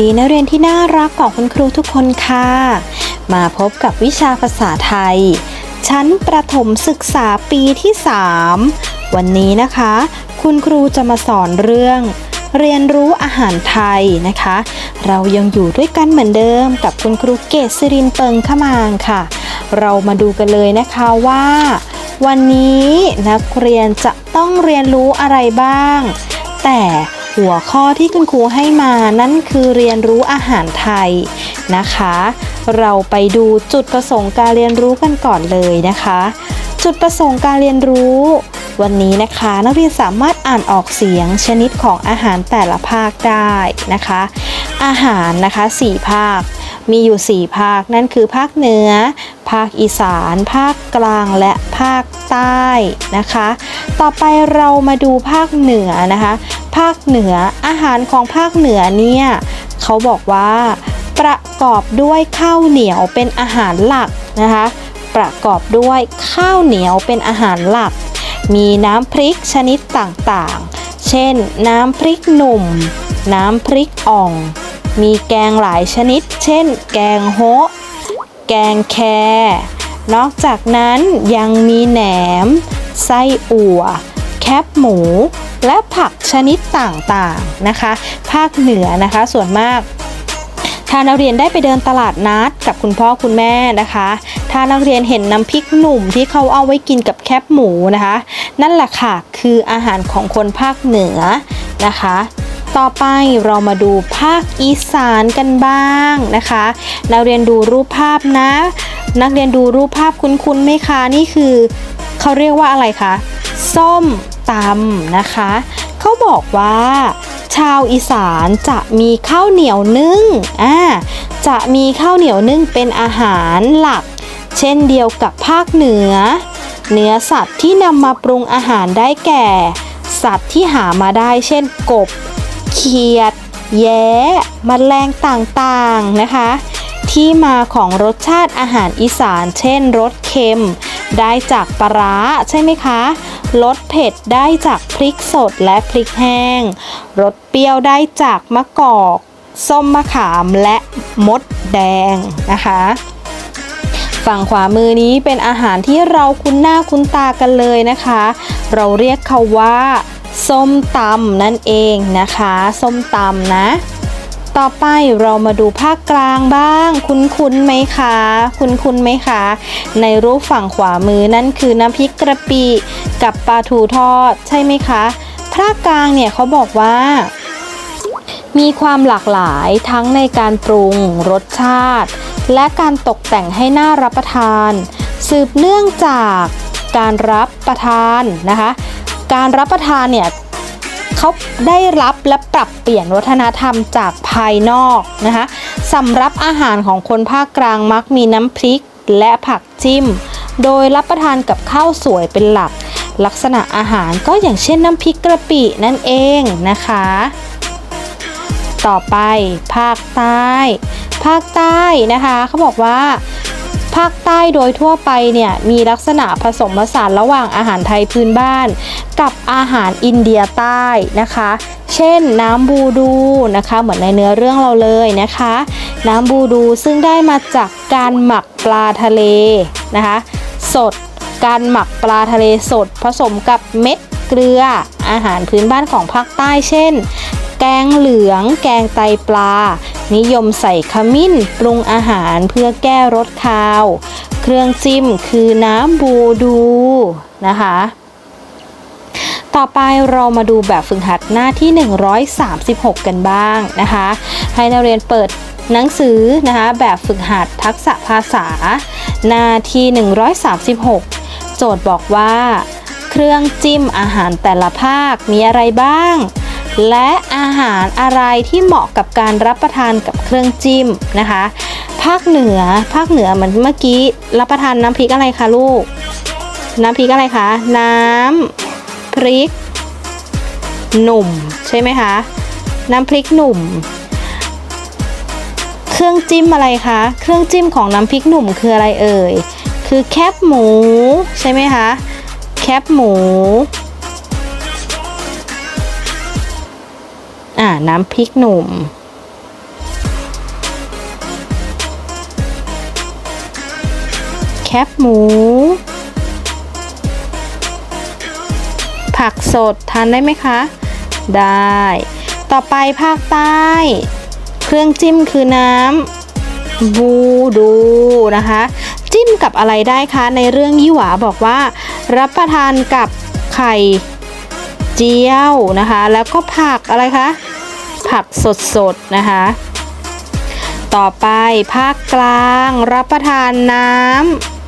ดีนักเรียนที่น่ารักของคุณครูทุกคนค่ะ มาพบกับวิชาภาษาไทย ชั้นประถมศึกษาปีที่ 3 วันนี้นะคะ คุณครูจะมาสอนเรื่อง เรียนรู้อาหารไทยนะคะ เรายังอยู่ด้วยกันเหมือนเดิมกับคุณครูเกษสิรินเปิงขมางค่ะ เรามาดูกันเลยนะคะว่า วันนี้นักเรียนจะต้องเรียนรู้อะไรบ้าง แต่ หัวข้อที่คุณครูให้มานั่นคือเรียนรู้อาหารไทยนะคะ เราไปดูจุดประสงค์การเรียนรู้กันก่อนเลยนะคะ จุดประสงค์การเรียนรู้ วันนี้นะคะนักเรียนสามารถอ่านออกเสียงชนิดของอาหารแต่ละภาคได้นะคะ อาหารนะคะสี่ภาคมีอยู่ 4 ภาค นั่นคือภาคเหนือ ภาคอีสาน ภาคกลางและภาคใต้นะคะ ต่อไปเรามาดูภาคเหนือนะคะ ภาคเหนืออาหารของภาคเหนือเนี่ยเขาบอกว่าประกอบด้วยข้าวเหนียวเป็นอาหารหลักนะคะ ประกอบด้วยข้าวเหนียวเป็นอาหารหลัก มีน้ำพริกชนิดต่างๆ เช่น น้ำพริกหนุ่ม น้ำพริกอ่อง มีแกงหลายชนิด เช่น แกงโฮะ แกงแค นอกจากนั้นยังมีแหนม ไส้อั่ว แคบหมู และผักชนิดต่างๆนะคะ ภาคเหนือนะคะส่วนมากถ้านักเรียนได้ไปเดินตลาดนัดกับคุณพ่อคุณแม่นะคะ ถ้านักเรียนเห็นน้ำพริกหนุ่มที่เขาเอาไว้กินกับแคบหมูนะคะ นั่นแหละค่ะคืออาหารของคนภาคเหนือนะคะ ต่อไปเรามาดูภาคอีสานกันบ้างนะคะนักเรียนดูรูปภาพนะ นักเรียนดูรูปภาพคุ้นๆไหมคะนี่คือเขาเรียกว่าอะไรคะส้มตำนะคะเขาบอกว่า ชาวอีสานจะมีข้าวเหนียวนึ่งอ่าจะมีข้าวเหนียวนึ่งเป็นอาหารหลัก เช่นเดียวกับภาคเหนือ เนื้อสัตว์ที่นำมาปรุงอาหารได้แก่ สัตว์ที่หามาได้เช่นกบ เขียด แย้มแมลงต่างๆนะคะ ที่มาของรสชาติอาหารอีสาน เช่นรสเค็ม ได้จากปลาร้าใช่ไหมคะรสเผ็ดได้จากพริกสดและพริกแห้งรสเปรี้ยวได้จากมะกอก ส้มมะขามและมดแดงนะคะฝั่งขวามือนี้เป็นอาหารที่เราคุ้นหน้าคุ้นตากันเลยนะคะ เราเรียกเขาว่า ส้มตำนั่นเองนะคะ ส้มตำนะ ต่อไปเรามาดูภาคกลางบ้าง คุ้นคุ้นไหมคะ คุ้นคุ้นไหมคะ ในรูปฝั่งขวามือนั่นคือน้ำพริกกระปิกับปลาทูทอดใช่ไหมคะ ภาคกลางเนี่ยเขาบอกว่ามีความหลากหลายทั้งในการปรุงรสชาติ และการตกแต่งให้น่ารับประทาน สืบเนื่องจากการรับประทานนะคะ การรับประทานเนี่ยเขาได้รับและปรับเปลี่ยนวัฒนธรรมจากภายนอกนะคะสำหรับอาหารของคนภาคกลางมักมีน้ำพริกและผักจิ้ม โดยรับประทานกับข้าวสวยเป็นหลัก ลักษณะอาหารก็อย่างเช่นน้ำพริกกระปินั่นเองนะคะ ต่อไปภาคใต้ ภาคใต้นะคะเขาบอกว่า ภาคใต้โดยทั่วไปเนี่ยมีลักษณะผสมผสานระหว่างอาหารไทยพื้นบ้าน กับอาหารอินเดียใต้นะคะ เช่นน้ำบูดูนะคะ เหมือนในเนื้อเรื่องเราเลยนะคะ น้ำบูดูซึ่งได้มาจากการหมักปลาทะเลนะคะ สดการหมักปลาทะเลสด ผสมกับเม็ดเกลืออาหารพื้นบ้านของภาคใต้เช่น แกงเหลือง แกงไตปลา นิยมใส่ขมิ้นปรุงอาหารเพื่อแก้รสคาว เครื่องจิ้มคือน้ำบูดูนะคะ ต่อไปเรามาดูแบบฝึกหัดหน้าที่ 136 กันบ้างนะคะ ให้นักเรียนเปิดหนังสือนะคะแบบฝึกหัดทักษะภาษา หน้าที่ 136 โจทย์บอกว่า เครื่องจิ้มอาหารแต่ละภาคมีอะไรบ้าง และอาหารอะไรที่เหมาะกับการรับประทานกับเครื่องจิ้มนะคะ ภาคเหนือภาคเหนือเหมือนเมื่อกี้รับประทานน้ำพริกอะไรคะลูก น้ำพริกอะไรคะ น้ำพริก หนุ่มใช่ไหมคะ น้ำพริกหนุ่ม เครื่องจิ้มอะไรคะ เครื่องจิ้มของน้ำพริกหนุ่มคืออะไรเอ่ย คือแคบหมูใช่ไหมคะ แคบหมู น้ำพริกหนุ่ม แคบหมู ผักสดทานได้ไหมคะ ได้ ต่อไปภาคใต้ เครื่องจิ้มคือน้ำบูดูนะคะ จิ้มกับอะไรได้คะ ในเรื่องยี่หวาบอกว่า รับประทานกับไข่เจียวนะคะ แล้วก็ผักอะไรคะ ผักสดๆนะคะ ต่อไปภาคกลางรับประทานน้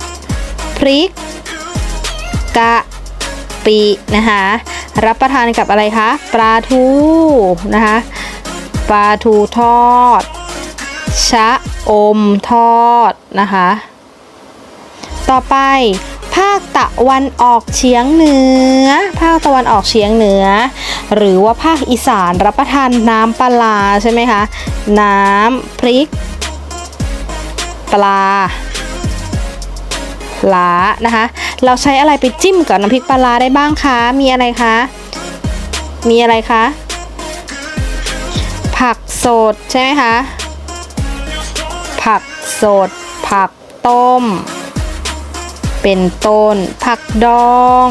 ำพริก กะปินะคะ รับประทานกับอะไรคะปลาทูนะคะปลาทูทอด ชะอมทอดนะคะ ต่อไป ภาคตะวันออกเฉียงเหนือ ภาคตะวันออกเฉียงเหนือ หรือว่าภาคอีสานรับประทานน้ำปลาใช่ไหมคะ น้ำพริก ปลาปลานะคะ เราใช้อะไรไปจิ้มกับน้ำพริกปลาได้บ้างคะ มีอะไรคะ มีอะไรคะ ผักสดใช่ไหมคะ ผักสด ผักต้ม เป็นต้น ผักดอง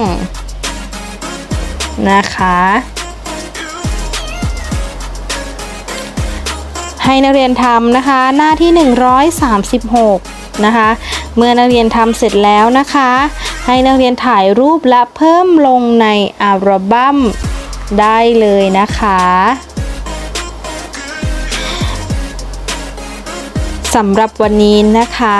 นะคะ ให้นักเรียนทำนะคะ หน้าที่ 136 นะคะ เมื่อนักเรียนทำเสร็จแล้วนะคะ ให้นักเรียนถ่ายรูปและเพิ่มลงในอัลบั้มได้เลยนะคะสำหรับวันนี้นะคะ